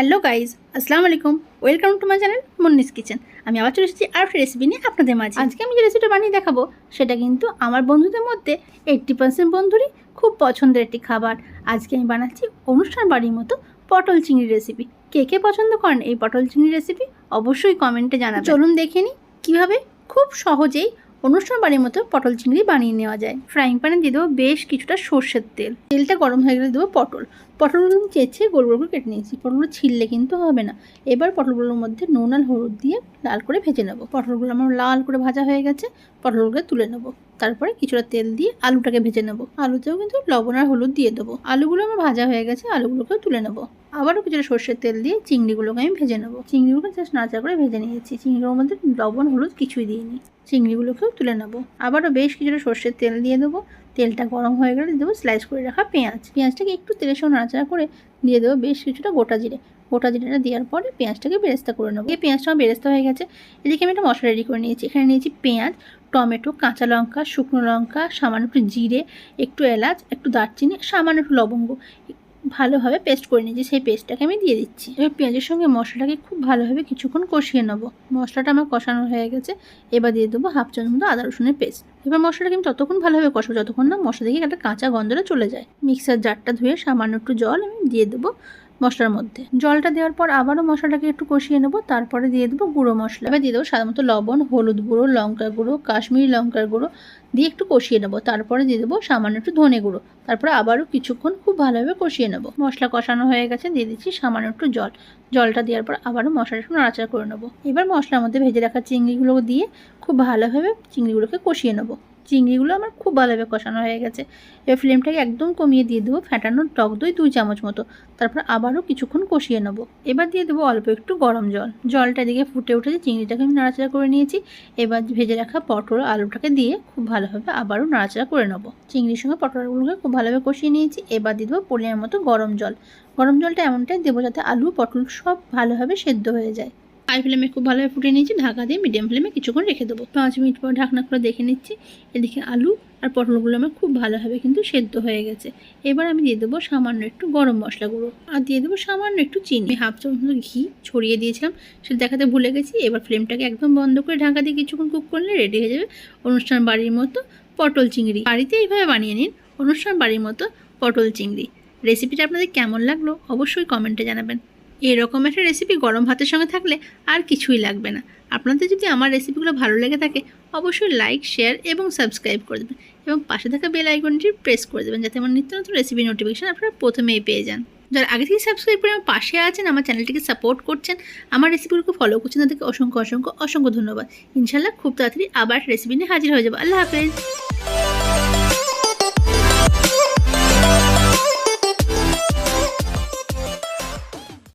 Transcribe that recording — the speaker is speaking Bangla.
হ্যালো গাইজ আসসালামু আলাইকুম। Welcome to my channel Munni's kitchen. আমি আবার চলে এসেছি আর একটা রেসিপি নিয়ে আপনাদের মাঝে। আজকে আমি যে রেসিপিটা বানিয়ে দেখাবো, সেটা কিন্তু আমার বন্ধুদের মধ্যে এইট্টি পার্সেন্ট বন্ধুরই খুব পছন্দের একটি খাবার। আজকে আমি বানাচ্ছি অনুষ্ঠান বাড়ির মতো পটল চিংড়ি রেসিপি কে কে পছন্দ করেন এই পটল চিংড়ি রেসিপি অবশ্যই কমেন্টে জানাবেন। চলুন দেখে নিই কীভাবে খুব সহজেই অনুষ্ঠান বাড়ির মতো পটল চিংড়ি বানিয়ে নেওয়া যায়। ফ্রাইং প্যানে দিয়ে দেবো বেশ কিছুটা সর্ষের তেল। তেলটা গরম হয়ে গেলে দেবো পটল। পটলগুলো আমি চেঁচে গোল গোল করে কেটে নিয়েছি। পটলগুলো ছিললে কিন্তু হবে না। এবার পটলগুলোর মধ্যে নুন আর হলুদ দিয়ে লাল করে ভেজে নেব। পটলগুলো আমার লাল করে ভাজা হয়ে গেছে। পটলগুলোকে তুলে নেব। তারপরে কিছুটা তেল দিয়ে আলুটাকে ভেজে নেব। আলুতেও কিন্তু লবণ আর হলুদ দিয়ে দেবো। আলুগুলো আমার ভাজা হয়ে গেছে। আলুগুলোকেও তুলে নেব। আবারও কিছুটা সর্ষের তেল দিয়ে চিংড়িগুলোকে আমি ভেজে নেব। চিংড়িগুলোকে জাস্ট নাচা করে ভেজে নিয়েছি। চিংড়িগুলোর মধ্যে লবণ, হলুদ কিছুই দিইনি। চিংড়িগুলোকেও তুলে নেব। আবারও বেশ কিছুটা সর্ষের তেল দিয়ে দেবো। তেলটা গরম হয়ে গেলে দেবো স্লাইস করে রাখা পেঁয়াজ। পেঁয়াজটাকে একটু তেলের সঙ্গে নাড়াচাড়া করে দিয়ে দেবো বেশ কিছুটা গোটা জিরে। গোটা জিরেটা দেওয়ার পরে পেঁয়াজটাকে বেরেস্তা করে নেব। এই পেঁয়াজটা আমার বেরেস্তা হয়ে গেছে। এদিকে আমি একটা মশলা রেডি করে নিয়েছি। এখানে নিয়েছি পেঁয়াজ, টমেটো, কাঁচা লঙ্কা, শুকনো লঙ্কা, সামান্য একটু জিরে, একটু এলাচ, একটু দারচিনি, সামান্য একটু লবঙ্গ। ভালোভাবে পেস্ট করে নিয়েছি, সেই পেস্টটাকে আমি দিয়ে দিচ্ছি। এবার পেঁয়াজের সঙ্গে মশলাটাকে খুব ভালোভাবে কিছুক্ষণ কষিয়ে নেব। মশলাটা আমার কষানো হয়ে গেছে, এবার দিয়ে দেবো হাফ চামচ মতো আদা রসুনের পেস্ট এবার মশলাটাকে আমি ততক্ষণ ভালোভাবে কষাবো, যতক্ষণ না মশলা থেকে একটা কাঁচা গন্ধটা চলে যায়। মিক্সার জারটা ধুয়ে সামান্য একটু জল আমি দিয়ে দেবো। মশলার মধ্যে। জলটা দেওয়ার পর আবারও মশলাটাকে একটু কষিয়ে নেব, তারপরে দিয়ে দেবো গুঁড়ো মশলা। এবার দিয়ে দেবো সাধারণত লবণ, হলুদ গুঁড়ো লঙ্কা গুঁড়ো, কাশ্মীরি লঙ্কার গুঁড়ো দিয়ে একটু কষিয়ে নেব। তারপরে দিয়ে দেবো সামান্য একটু ধনে গুঁড়ো। তারপরে আবারও কিছুক্ষণ খুব ভালোভাবে কষিয়ে নেব। মশলা কষানো হয়ে গেছে, দিয়ে দিচ্ছি সামান্য একটু জল। জলটা দেওয়ার পর আবারও মশলাটা একটু নাড়াচাড়া করে নেব। এবার মশলার মধ্যে ভেজে রাখা চিংড়িগুলো দিয়ে খুব ভালোভাবে চিংড়িগুলোকে কষিয়ে নেব। চিংড়িগুলো আমার খুব ভালোভাবে কষানো হয়ে গেছে। এবার ফ্লেমটাকে একদম কমিয়ে দিয়ে দেবো ফ্যাটানো টক দই দুই চামচ মতো। তারপর আবারও কিছুক্ষণ কষিয়ে নেব। এবার দিয়ে দেবো অল্প একটু গরম জল। জলটা দিকে ফুটে উঠেছে, চিংড়িটাকে আমি নাড়াচাড়া করে নিয়েছি। এবার ভেজে রাখা পটল আলুটাকে দিয়ে খুব ভালোভাবে আবারও নাড়াচাড়া করে নেব। চিংড়ির সঙ্গে পটলগুলোকে খুব ভালোভাবে কষিয়ে নিয়েছি। এবার দিয়ে দেবো পরিমাণ মতো গরম জল। গরম জলটা এমনটাই দেবো যাতে আলু পটল সব ভালোভাবে সেদ্ধ হয়ে যায়। হাই ফ্লেমে খুব ভালোভাবে ফুটিয়ে নিয়েছি, ঢাকা দিয়ে মিডিয়াম ফ্লেমে কিছুক্ষণ রেখে দেবো। পাঁচ মিনিট পর ঢাকনা করে দেখে নিচ্ছি, এদিকে আলু আর পটলগুলো আমার খুব ভালোভাবে কিন্তু সেদ্ধ হয়ে গেছে। এবার আমি দিয়ে দেবো সামান্য একটু গরম মশলা গুঁড়ো আর দিয়ে দেবো সামান্য একটু চিনি। হাফ চামচ ঘি ছড়িয়ে দিয়েছিলাম, সেটা দেখাতে ভুলে গেছি। এবার ফ্লেমটাকে একদম বন্ধ করে ঢাকা দিয়ে কিছুক্ষণ কুক করলে রেডি হয়ে যাবে অনুষ্ঠান বাড়ির মতো পটল চিংড়ি। বাড়িতে এইভাবে বানিয়ে নিন অনুষ্ঠান বাড়ির মতো পটল চিংড়ি। রেসিপিটা আপনাদের কেমন লাগল অবশ্যই কমেন্টে জানাবেন। এরকম একটা রেসিপি গরম ভাতের সঙ্গে থাকলে আর কিছুই লাগবে না। আপনাদের যদি আমার রেসিপিগুলো ভালো লেগে থাকে, অবশ্যই লাইক শেয়ার এবং সাবস্ক্রাইব করে দেবেন এবং পাশে থাকা বেল আইকনটি প্রেস করে দেবেন যাতে আমার নিত্য নতুন রেসিপি নোটিফিকেশান আপনারা প্রথমেই পেয়ে যান। যারা আগে থেকে সাবস্ক্রাইব করে আমার পাশে আছেন, আমার চ্যানেলটিকে সাপোর্ট করছেন, আমার রেসিপিগুলোকে ফলো করছেন, তাদেরকে অসংখ্য অসংখ্য অসংখ্য ধন্যবাদ। ইনশাল্লাহ খুব তাড়াতাড়ি আবার রেসিপি নিয়ে হাজির হয়ে যাব। আল্লাহ হাফেজ।